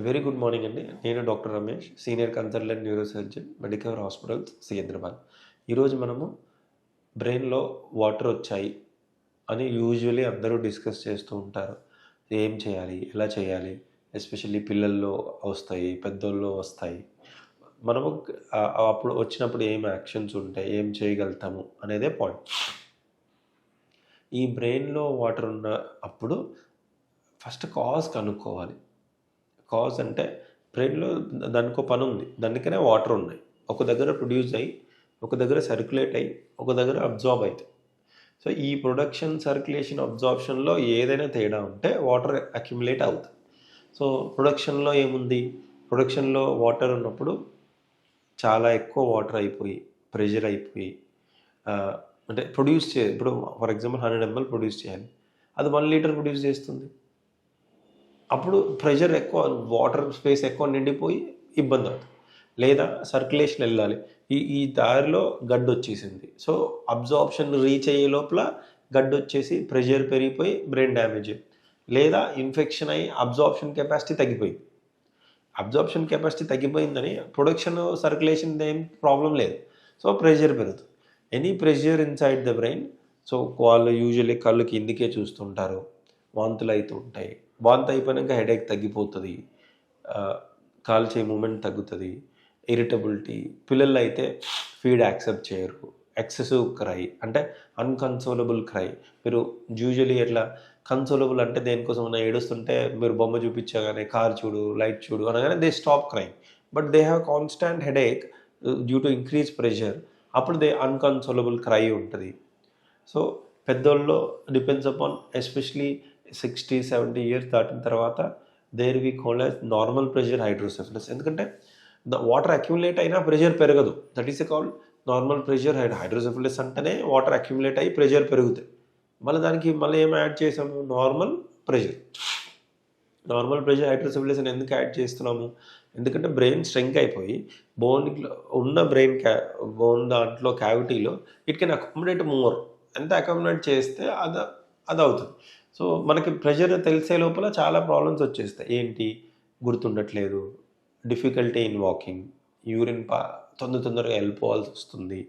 Very good morning అండి. నేను doctor Ramesh senior consultant neurosurgeon medical hospitals Secunderabad. ఈరోజు మనము బ్రెయిన్లో వాటర్ వచ్చాయి అని యూజువలీ అందరూ డిస్కస్ చేస్తూ ఉంటారు. ఏం చేయాలి? ఎలా చేయాలి? ఎస్పెషల్లీ పిల్లల్లో వస్తాయి పెద్దోళ్ళు వస్తాయి. మనము అప్పుడు వచ్చినప్పుడు ఏం యాక్షన్స్ ఉంటాయి? ఏం చేయగలుగుతాము? అనేదే పాయింట్. ఈ బ్రెయిన్లో వాటర్ ఉన్న అప్పుడు ఫస్ట్ కాజ్ కనుక్కోవాలి. కాజ్ అంటే బ్రెయిన్లో దానికో పని ఉంది. దానికనే వాటర్ ఉన్నాయి. ఒక దగ్గర ప్రొడ్యూస్ అయ్యి ఒక దగ్గర సర్క్యులేట్ అయ్యి ఒక దగ్గర అబ్జార్బ్ అవుతాయి సో ఈ ప్రొడక్షన్ సర్క్యులేషన్ అబ్జార్ప్షన్లో ఏదైనా తేడా ఉంటే వాటర్ అక్యుములేట్ అవుతుంది. సో ప్రొడక్షన్లో ఏముంది? ప్రొడక్షన్లో వాటర్ ఉన్నప్పుడు చాలా ఎక్కువ వాటర్ అయిపోయి ప్రెషర్ అయిపోయి అంటే ప్రొడ్యూస్ చే ఇప్పుడు for example hundred ML produce చేయాలి. అది వన్ లీటర్ ప్రొడ్యూస్ చేస్తుంది. అప్పుడు ప్రెషర్ ఎక్కువ వాటర్ స్పేస్ ఎక్కువ నిండిపోయి ఇబ్బంది అవుతుంది. లేదా సర్క్యులేషన్ వెళ్ళాలి. ఈ ఈ దారిలో గడ్డు వచ్చేసింది. సో అబ్జార్ప్షన్ రీచ్ అయ్యే లోపల గడ్డు వచ్చేసి ప్రెషర్ పెరిగిపోయి బ్రెయిన్ డ్యామేజ్ లేదా ఇన్ఫెక్షన్ అయ్యి అబ్జార్ప్షన్ కెపాసిటీ తగ్గిపోయింది. అబ్జార్ప్షన్ కెపాసిటీ తగ్గిపోయిందని ప్రొడక్షన్ సర్క్యులేషన్ ఏం ప్రాబ్లం లేదు. సో ప్రెషర్ పెరుగుతుంది. Any pressure inside the brain. So వాళ్ళు యూజువల్లీ కళ్ళు కిందికే చూస్తుంటారు. వాంతులు అవుతూ ఉంటాయి వాంత అయిపోయాక హెడేక్ తగ్గిపోతుంది. కాల్ చేయి మూమెంట్ తగ్గుతుంది. ఇరిటబిలిటీ. పిల్లలు అయితే ఫీడ్ యాక్సెప్ట్ చేయరు. ఎక్సెసివ్ క్రై అంటే అన్కన్సోలబుల్ క్రై. మీరు యూజువలీ ఎట్లా కన్సోలబుల్ అంటే దేనికోసం ఉన్న ఏడుస్తుంటే మీరు బొమ్మ చూపించగానే కార్ చూడు లైట్ చూడు అనగానే they stop crying but they have constant headache due to increase pressure అప్పుడు దే అన్కన్సోలబుల్ క్రై ఉంటుంది. So పెద్దోళ్ళలో depends upon especially sixty seventy years దాటిన తర్వాత there we call as normal pressure hydrocephalus. ఎందుకంటే the water accumulate అయినా pressure పెరగదు. That is a call normal pressure hide hydrocephalus అంటేనే water accumulate అయ్యి pressure పెరుగుతాయి. మళ్ళీ దానికి మళ్ళీ ఏం యాడ్ చేసాము? Normal pressure. Normal pressure hydrocephalus అని ఎందుకు యాడ్ చేస్తున్నాము? ఎందుకంటే బ్రెయిన్ స్ట్రెంక్ అయిపోయి బోన్ ఉన్న బ్రెయిన్ క్యా బోన్ దాంట్లో క్యావిటీలో ఇట్ కెన్ అకామిడేట్ మోర్. ఎంత అకామిడేట్ చేస్తే అది అది అవుతుంది సో మనకి ప్రెషర్ తెలిసే లోపల చాలా ప్రాబ్లమ్స్ వచ్చేస్తాయి. ఏంటి? గుర్తుండట్లేదు. డిఫికల్టీ ఇన్ వాకింగ్ యూరిన్ పా తొందర తొందరగా వెళ్ళిపోవాల్సి వస్తుంది.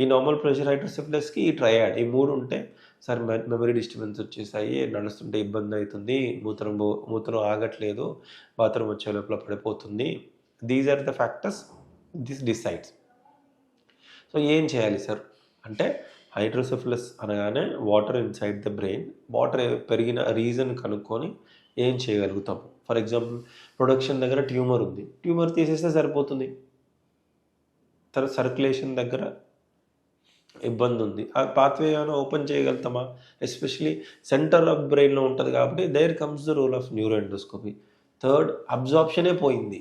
ఈ నార్మల్ ప్రెషర్ హైడ్రోసిఫిలస్కి ఈ ట్రయాడ్ ఈ మూడు ఉంటే సార్ మెమరీ డిస్టర్బెన్స్ వచ్చేసాయి నడుస్తుంటే ఇబ్బంది అవుతుంది మూత్రం పో- మూత్రం ఆగట్లేదు బాత్రూమ్ వచ్చే లోపల పడిపోతుంది. These are the factors this decides so ఏం చేయాలి సార్? అంటే హైడ్రోసెఫలస్ అనగానే water inside the brain water పెరిగిన రీజన్ కనుక్కొని ఏం చేయగలుగుతాం? ఫర్ ఎగ్జాంపుల్ ప్రొడక్షన్ దగ్గర ట్యూమర్ ఉంది. ట్యూమర్ తీసేస్తే సరిపోతుంది. తర్వాత సర్క్యులేషన్ దగ్గర ఇబ్బంది ఉంది. ఆ పాత్వే ఏమైనా ఓపెన్ చేయగలుగుతామా? ఎస్పెషలీ సెంటర్ ఆఫ్ బ్రెయిన్లో ఉంటుంది కాబట్టి there comes the role of neuro endoscopy third అబ్జార్ప్షనే పోయింది.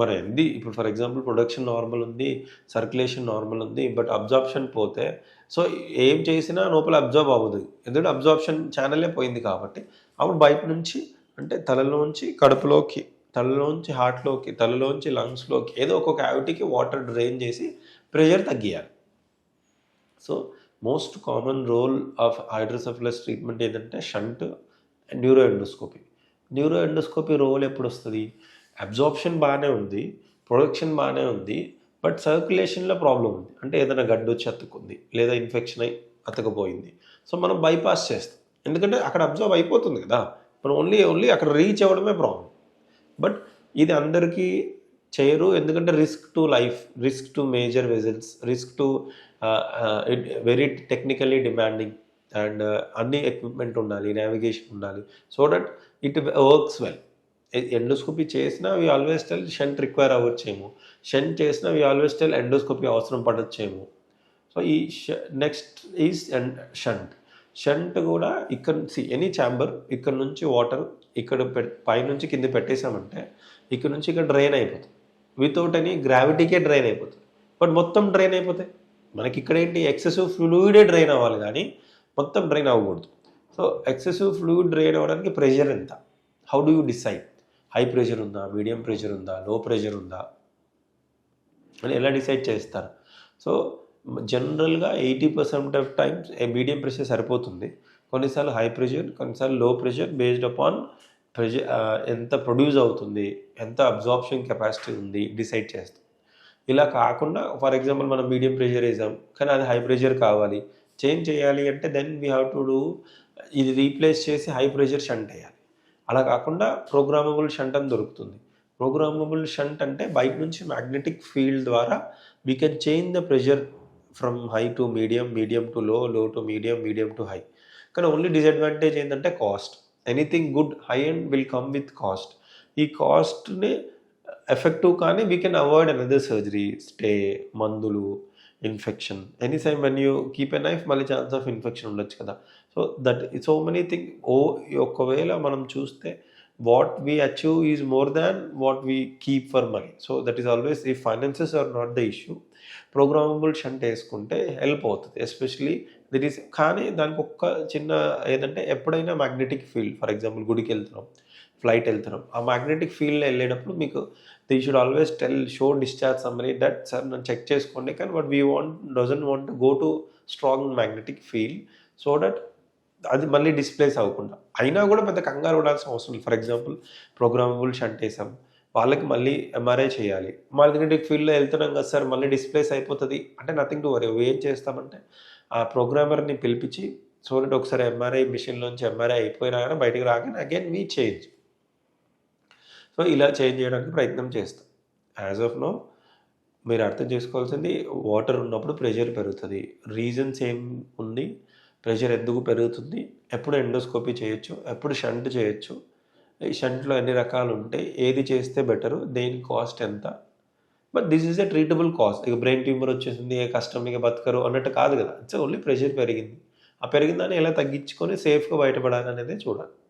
మరి ఏంది ఇప్పుడు ఫర్ ఎగ్జాంపుల్ ప్రొడక్షన్ నార్మల్ ఉంది సర్క్యులేషన్ నార్మల్ ఉంది బట్ అబ్జార్ప్షన్ పోతే సో ఏం చేసినా లోపల అబ్జర్బ్ అవ్వదు. ఎందుకంటే అబ్జర్ప్షన్ ఛానలే పోయింది కాబట్టి అప్పుడు బయట నుంచి అంటే తలలోంచి కడుపులోకి తలలోంచి హార్ట్లోకి తలలోంచి లంగ్స్లోకి ఏదో ఒక క్యావిటీకి వాటర్ డ్రైన్ చేసి pressure తగ్గియాలి. So most common role of hydrocephalus treatment ఏంటంటే shunt and neuro endoscopy neuro endoscopy role ఎప్పుడు వస్తుంది? అబ్జార్ప్షన్ బాగానే ఉంది ప్రొడక్షన్ బాగానే ఉంది బట్ సర్క్యులేషన్లో ప్రాబ్లం ఉంది. అంటే ఏదైనా గడ్డు వచ్చి అతుక్కుంది లేదా ఇన్ఫెక్షన్ అయి అతకపోయింది. సో మనం బైపాస్ చేస్తాం. ఎందుకంటే అక్కడ అబ్జర్వ్ అయిపోతుంది కదా. మనం ఓన్లీ ఓన్లీ అక్కడ రీచ్ అవ్వడమే ప్రాబ్లం బట్ ఇది అందరికీ చేయరు ఎందుకంటే risk to life risk to major vessels risk to very technically demanding and అన్ని ఎక్విప్మెంట్ ఉండాలి నావిగేషన్ ఉండాలి. So that it works well endoscopy చేసినా we always tell shunt require అవ్వచ్చేమో. Shunt చేసినా వి ఆల్వేస్ టెల్ ఎండోస్కోపీ అవసరం పడచ్చేమో. So ఈ next is shunt. Shunt కూడా ఇక్కడ ఎనీ ఛాంబర్ ఇక్కడ నుంచి వాటర్ ఇక్కడ పె- పైనుంచి కింద పెట్టేశామంటే ఇక్కడ నుంచి ఇక్కడ డ్రైన్ అయిపోతుంది వితౌట్ ఎనీ గ్రావిటీకే డ్రైన్ అయిపోతుంది బట్ మొత్తం డ్రైన్ అయిపోతాయి. మనకి ఇక్కడ ఏంటి? ఎక్సెసివ్ ఫ్లూయిడే డ్రైన్ అవ్వాలి కానీ మొత్తం డ్రైన్ అవ్వకూడదు. సో ఎక్సెసివ్ ఫ్లూయిడ్ డ్రైన్ అవ్వడానికి ప్రెషర్ ఎంత? How do you decide? High pressure ఉందా? మీడియం ప్రెషర్ ఉందా? లో ప్రెషర్ ఉందా? అని ఎలా డిసైడ్ చేస్తారు. సో జనరల్గా eighty percent of times medium pressure సరిపోతుంది. కొన్నిసార్లు హై ప్రెషర్ కొన్నిసార్లు low pressure based upon pressure ఎంత ప్రొడ్యూస్ అవుతుంది ఎంత అబ్జార్ప్షన్ కెపాసిటీ ఉంది డిసైడ్ చేస్తుంది. ఇలా కాకుండా ఫర్ ఎగ్జాంపుల్ మనం మీడియం ప్రెషర్ వేసాం కానీ అది హై ప్రెషర్ కావాలి. చేంజ్ చేయాలి అంటే then we have to do ఇది రీప్లేస్ చేసి హై ప్రెషర్ షంట్ వేయాలి. అలా కాకుండా ప్రోగ్రామబుల్ షంట్ అని దొరుకుతుంది. ప్రోగ్రామబుల్ షంట్ అంటే బయట నుంచి మ్యాగ్నెటిక్ ఫీల్డ్ ద్వారా we can change the pressure from high to medium medium to low low to medium medium to high కానీ ఓన్లీ డిసడ్వాంటేజ్ ఏంటంటే cost anything good high and will come with cost ఈ కాస్ట్ని effective కానీ we can avoid another surgery stay మందులు infection any same when you keep a knife మళ్ళీ chance of infection ఉండొచ్చు కదా. So that so many thing ఓ ఒకవేళ మనం చూస్తే what we achieve is more than what we keep for money so that is always ఈ finances are not the issue programmable shunt వేసుకుంటే help అవుతుంది. Especially that is కానీ దానికి ఒక్క చిన్న ఏదంటే ఎప్పుడైనా మ్యాగ్నెటిక్ ఫీల్డ్ ఫర్ ఎగ్జాంపుల్ గుడికి వెళ్తున్నాం ఫ్లైట్ వెళ్తున్నాం ఆ మ్యాగ్నెటిక్ ఫీల్డ్ వెళ్ళేటప్పుడు మీకు they should always tell show discharge summary that sir నన్ను చెక్ చేసుకోండి. కానీ but we want doesn't want go to strong magnetic field so that అది మళ్ళీ డిస్ప్లేస్ అవ్వకుండా. అయినా కూడా పెద్ద కంగారు ఉండాల్సిన అవసరం లేదు. ఫర్ ఎగ్జాంపుల్ ప్రోగ్రామబుల్ షంట్ వేసాం. వాళ్ళకి మళ్ళీ ఎంఆర్ఐ చేయాలి. మా దగ్గర ఫీల్డ్లో వెళ్తున్నాం కదా సార్ మళ్ళీ డిస్ప్లేస్ అయిపోతుంది. అంటే నథింగ్ టు వరీ ఏం చేస్తామంటే ఆ ప్రోగ్రామర్ని పిలిపించి సో దట్ ఒకసారి ఎంఆర్ఐ మిషన్లోంచి ఎంఆర్ఐ అయిపోయినా కానీ బయటికి రాగానే అగైన్ వీ చేంజ్ సో ఇలా చేంజ్ చేయడానికి ప్రయత్నం చేస్తాం. యాజ్ ఆఫ్ నో మీరు అర్థం చేసుకోవాల్సింది వాటర్ ఉన్నప్పుడు ప్రెషర్ పెరుగుతుంది. రీజన్స్ ఏం ఉంది? ప్రెషర్ ఎందుకు పెరుగుతుంది? ఎప్పుడు ఎండోస్కోపీ చేయొచ్చు? ఎప్పుడు షంట్ చేయొచ్చు? ఈ షంట్లో ఎన్ని రకాలు ఉంటాయి ఏది చేస్తే బెటరు? దేని కాస్ట్ ఎంత? But this is a treatable cost. ఇక బ్రెయిన్ ట్యూమర్ వచ్చేసింది ఏ కష్టం ఇక బతకరు అన్నట్టు కాదు కదా. ఇట్స్ ఓన్లీ ప్రెషర్ పెరిగింది. ఆ పెరిగిందని ఎలా తగ్గించుకొని సేఫ్గా బయటపడాలి అనేది చూడాలి.